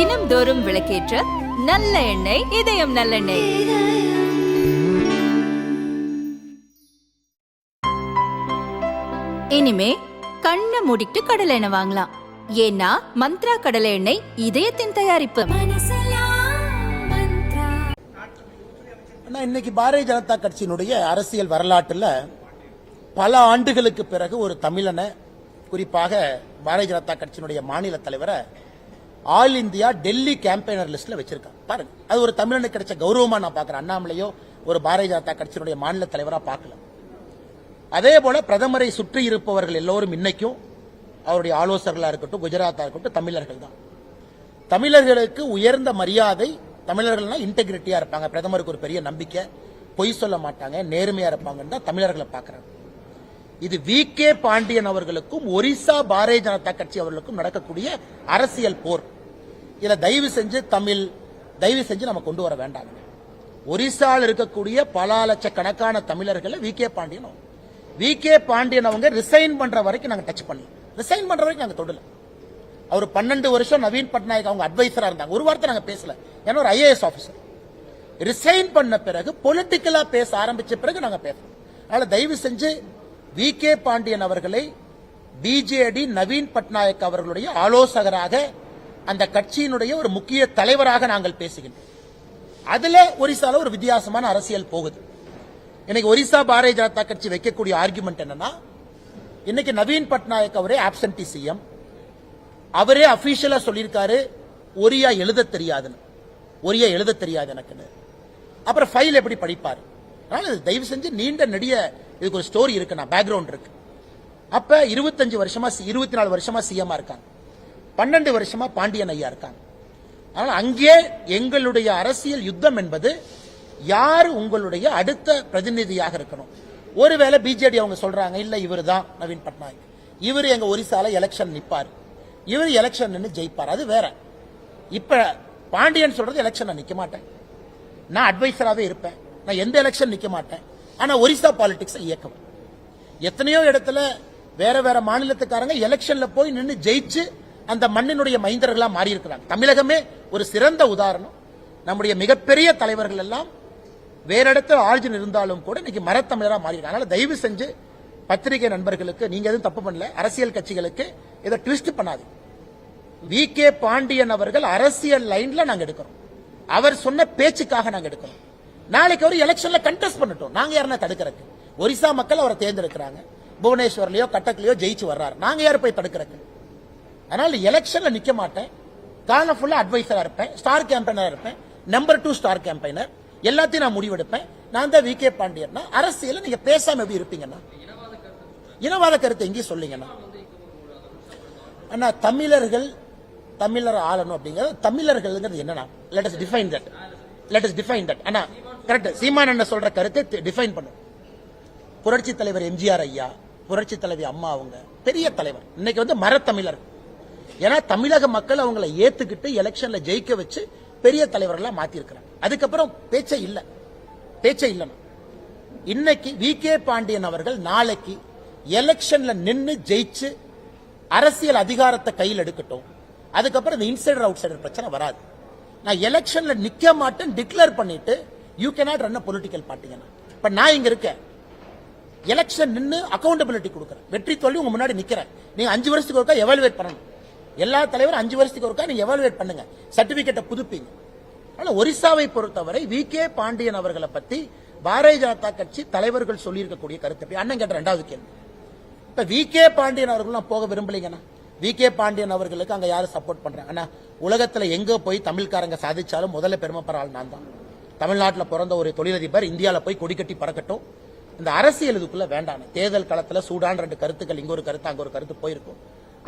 தினம்தோறும் விளக்கேற்ற நல்ல எண்ணெய் இதயம் நல்லெண்ணெய். இனிமே கண்ணை மூடிட்டு கடலை எண்ணெய் வாங்கலாம். ஏன்னா மந்த்ரா கடலை எண்ணெய் இதயத்தின் தயாரிப்பு. இன்னைக்கு பாரதிய ஜனதா கட்சியினுடைய அரசியல் வரலாற்றுல பல ஆண்டுகளுக்கு பிறகு ஒரு தமிழனை குறிப்பாக பாரதிய ஜனதா கட்சியினுடைய மாநில தலைவரை ஆல் இந்தியா டெல்லி கேம்பெயினர் லிஸ்ட்ல வச்சிருக்காங்க பாருங்க. அது ஒரு தமிழனுக்கு கிடைச்ச கௌரவமா நான் பாக்குறேன் அண்ணாமலையோ ஒரு பாரதிய ஜனதா கட்சியினுடைய மாநில தலைவரா பார்க்கல. அதே போல பிரதமரை சுற்றி இருப்பவர்கள் எல்லோரும் இன்னைக்கும் அவருடைய ஆலோசகர்களா இருக்கட்டும் குஜராத்தா இருக்கட்டும் தமிழர்கள் தான். தமிழர்களுக்கு உயர்ந்த மரியாதை தமிழர்கள்னா இன்டெகிரிட்டியா இருப்பாங்க. பிரதமருக்கு ஒரு பெரிய நம்பிக்கை. பொய் சொல்ல மாட்டாங்க. நேர்மையா இருப்பாங்கன்னு தான் தமிழர்களை பார்க்கறாங்க. இது வி கே பாண்டியன் அவர்களுக்கும் ஒரிசா பாரதிய ஜனதா கட்சி அவர்களுக்கும் நடக்கக்கூடிய அரசியல் போர். இதை தயவு செஞ்சு தமிழ் தயவு செஞ்சு நம்ம கொண்டு வர வேண்டாம் ஒரிசாவில் இருக்கக்கூடிய பல லட்சக்கணக்கான தமிழர்களை V K Pandian V K Pandian அவங்க ரிசைன் பண்ற வரைக்கும் நாங்க டச் பண்ணல. ரிசைன் பண்ற வரைக்கும் நாங்க தொடல. அவர் பன்னெண்டு வருஷம் நவீன் பட்நாயக் அவங்க அட்வைசரா இருந்தாங்க. ஒரு வார்த்தை நாங்க பேசல. ஏன்னா ஒரு ஐஏஎஸ் ஆபீசர் ரிசைன் பண்ண பிறகு பொலிட்டிக்கலா பேச ஆரம்பிச்ச பிறகு நாங்க பேசுறோம் அதனால தயவு செஞ்சு வி கே பாண்டியன் அவர்களை பிஜேடி நவீன் பட்நாயக் அவர்களுடைய ஆலோசகராக அந்த கட்சியினுடைய ஒரு முக்கிய தலைவராக நாங்கள் பேசுகின்றோம். அதுல ஒரிசால ஒரு வித்தியாசமான அரசியல் போகுது. இன்னைக்கு ஒரிசா பாரதிய ஜனதா கட்சி வைக்கக்கூடிய ஆர்குமெண்ட் என்னன்னா இன்னைக்கு நவீன் பட்நாயக் அவரே ஆப்சன்டி சிஎம் அவரே அபிஷியலா சொல்லியிருக்காரு ஒரியா எழுத தெரியாதுன்னு. ஒரியா எழுத தெரியாது எனக்குன்னு. அப்புறம் ஃபைல் எப்படி படிப்பார்? அதனால தயவு செஞ்சு நீண்ட நெடிய இதுக்கு ஒரு ஸ்டோரி இருக்கு நான் பேக்ரவுண்ட் இருக்கு. அப்ப இருபத்தஞ்சு வருஷமா இருபத்தி நாலு வருஷமா சிஎம்மா இருக்காங்க. பன்னெண்டு வருஷமா பாண்டியன் ஐயா இருக்காங்க. ஆனால் அங்கே எங்களுடைய அரசியல் யுத்தம் என்பது யார் உங்களுடைய அடுத்த பிரதிநிதியாக இருக்கணும்? ஒருவேளை பிஜேடி அவங்க சொல்றாங்க இல்ல இவர் தான் நவீன் பட்நாயக். இவர் எங்க ஒரிசால எலெக்ஷன் நிப்பார். இவர் எலெக்ஷன் நின்று ஜெயிப்பார். அது வேற. இப்ப பாண்டியன் சொல்றது எலெக்ஷன் நிக்க மாட்டேன். நான் அட்வைசராகவே இருப்பேன். நான் எந்த எலெக்ஷன் நிக்க மாட்டேன். ஆனா ஒரிசா பாலிடிக்ஸ் இயக்கம். எத்தனையோ இடத்துல வேற வேற மாநிலத்துக்காரங்க எலெக்ஷன்ல போய் நின்று ஜெயிச்சு அந்த மண்ணினுடைய மைந்தர்களா மாறி இருக்கிறாங்க தமிழகமே ஒரு சிறந்த உதாரணம். நம்முடைய மிகப்பெரிய தலைவர்கள் எல்லாம் வேற இடத்துல ஆர்ஜின் இருந்தாலும் கூட இன்னைக்கு மரத்தமிழரா மாறி அதனால தயவு செஞ்சு பத்திரிகை நண்பர்களுக்கு நீங்க எதுவும் தப்பு பண்ணல அரசியல் கட்சிகளுக்கு இதை ட்விஸ்ட் பண்ணாது வி கே பாண்டியன் அவர்கள் அரசியல் லைன்ல நாங்க எடுக்கிறோம். அவர் சொன்ன பேச்சுக்காக நாங்க எடுக்கிறோம். நாளைக்கு அவர் எலெக்ஷன்ல கண்டெஸ்ட் பண்ணட்டும். நாங்க யாருன்னா தடுக்கிறதுக்கு? ஒரிசா மக்கள் அவரை தேர்ந்தெடுக்கிறாங்க. புவனேஸ்வர்லயோ கட்டக்லயோ ஜெயிச்சு வர்றாரு. நாங்க யாரு போய் தடுக்கிறதுக்கு? அதனால எலெக்ஷன்ல நிக்க மாட்டேன். காலம் ஃபுல்லா அட்வைசரா இருப்பேன். ஸ்டார் கேம்பெயினரா இருப்பேன். நம்பர் டூ ஸ்டார் கேம்பெயினர் எல்லாத்தையும் நான் முடிவெடுப்பேன். நான் தான் வி கே பாண்டியர்னா அரசியல் நீங்க பேசாம எப்படி இருப்பீங்கன்னா? இனவாத கருத்தை எங்கேயும் சொல்லுங்கண்ணா. அண்ணா தமிழர்கள் தமிழர் ஆளணும் அப்படிங்கிறது தமிழர்கள்ங்கிறது என்னன்னா let us define that let us define that Anna correct Seeman என்ன சொல்ற கருத்தை டிஃபைன் பண்ணும் புரட்சி தலைவர் எம்ஜிஆர் ஐயா புரட்சி தலைவி அம்மா அவங்க பெரிய தலைவர். இன்னைக்கு வந்து மரத்தமிழர். ஏன்னா தமிழக மக்கள் அவங்கள ஏத்துக்கிட்டு எலெக்ஷன்ல ஜெயிக்க வச்சு பெரிய தலைவர்களா மாத்திருக்கிறாங்க. அதுக்கப்புறம் பேச்சே இல்ல. பேச்சே இல்லைன்னா. இன்னைக்கு வி. கே. பாண்டியன் அவர்கள் நாளைக்கு எலெக்ஷன்ல நின்று ஜெயிச்சு அரசியல் அதிகாரத்தை கையில் எடுக்கட்டும். அதுக்கப்புறம் இந்த இன்சைடர் அவுட் சைடர் பிரச்சனை வராது. நான் எலெக்ஷன்ல நிக்க மாட்டேன் டிக்ளேர் பண்ணிட்டு யூ கேனாட் ரன் பொலிட்டிக்கல் பார்ட்டிங்க இப்போ நான் இங்கே இருக்கேன். எலெக்ஷன் நின்று அக்கௌண்டபிலிட்டி கொடுக்குறேன். வெற்றி தோல்வி உங்க முன்னாடி நிற்கிறேன் நீங்கள் அஞ்சு வருஷத்துக்கு ஒருக்கா எவாலுவேட் பண்ணணும். எல்லா தலைவரும் அஞ்சு வருஷத்துக்கு ஒருக்கா நீங்கள் எவாலுவேட் பண்ணுங்க. சர்டிஃபிகேட்டை புதுப்பீங்க. ஆனால் ஒரிசாவை பொறுத்தவரை வி. கே. பாண்டியன் அவர்களை பற்றி பாரதிய ஜனதா கட்சி தலைவர்கள் சொல்லியிருக்கக்கூடிய கருத்து அண்ணன் கேட்ட ரெண்டாவது கேள்வி. இப்போ வி. கே. பாண்டியன் அவர்கள் போக விரும்பலீங்கண்ணா வி. கே. பாண்டியன் அவர்களுக்கு அங்கே யாரும் சப்போர்ட் பண்ணுறாங்க அண்ணா உலகத்தில் எங்கே போய் தமிழ்காரங்க சாதிச்சாலும் முதல்ல பெருமைப்படுற நான் தான். தமிழ்நாட்டில் பிறந்த ஒரு தொழிலதிபர் இந்தியாவில் போய் கொடிக்கட்டி பறக்கட்டும். இந்த அரசியல் இதுக்குள்ள வேண்டாம். தேர்தல் காலத்தில் சூடான ரெண்டு கருத்துக்கள் இங்கே ஒரு கருத்து அங்கே ஒரு கருத்து போயிருக்கும்.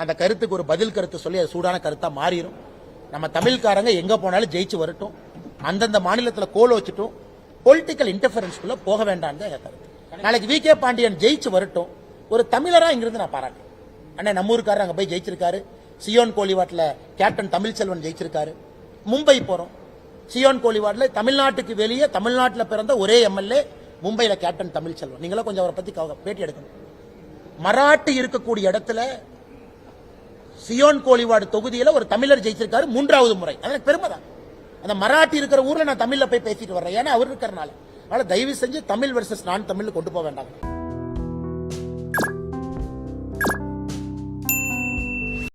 அந்த கருத்துக்கு ஒரு பதில் கருத்து சொல்லி அது சூடான கருத்தாக மாறிடும் நம்ம தமிழ்காரங்க எங்கே போனாலும் ஜெயிச்சு வரட்டும். அந்தந்த மாநிலத்தில் கோல் வச்சுட்டும். பொலிட்டிக்கல் இன்டர்ஃபரன்ஸ்குள்ள போக வேண்டாம் தான் என் கருத்து. நாளைக்கு வி கே பாண்டியன் ஜெயிச்சு வரட்டும். ஒரு தமிழராக இங்கிருந்து நான் பாராட்டேன் அண்ணன் நம்ம ஊருக்காரர் போய் ஜெயிச்சிருக்காரு. சியோன் கோலிவாட்டில் கேப்டன் தமிழ்ச்செல்வன் ஜெயிச்சிருக்காரு. மும்பை போகிறோம் சியோன் கோலிவாட்ல தமிழ்நாட்டுக்கு வெளியே தமிழ்நாட்டுல பிறந்த ஒரே எம்எல்ஏ மும்பையில் கேப்டன் தமிழ்ச்செல்வன். நீங்களும் கொஞ்சம் அவரை பத்தி பேட்டி எடுக்கணும். மராட்டி இருக்கக்கூடிய இடத்துல சியோன் கோலிவாடு தொகுதியில ஒரு தமிழர் ஜெயிச்சிருக்காரு மூன்றாவது முறை. அது எனக்கு பெருமை தான் அந்த மராட்டி இருக்கிற ஊர்ல நான் தமிழ்ல போய் பேசிட்டு வர்றேன். ஏன்னா அவர் இருக்கிறனால. அதனால் தயவு செஞ்சு தமிழ் வெர்சஸ் நான் தமிழ் கொண்டு போக வேண்டாம்.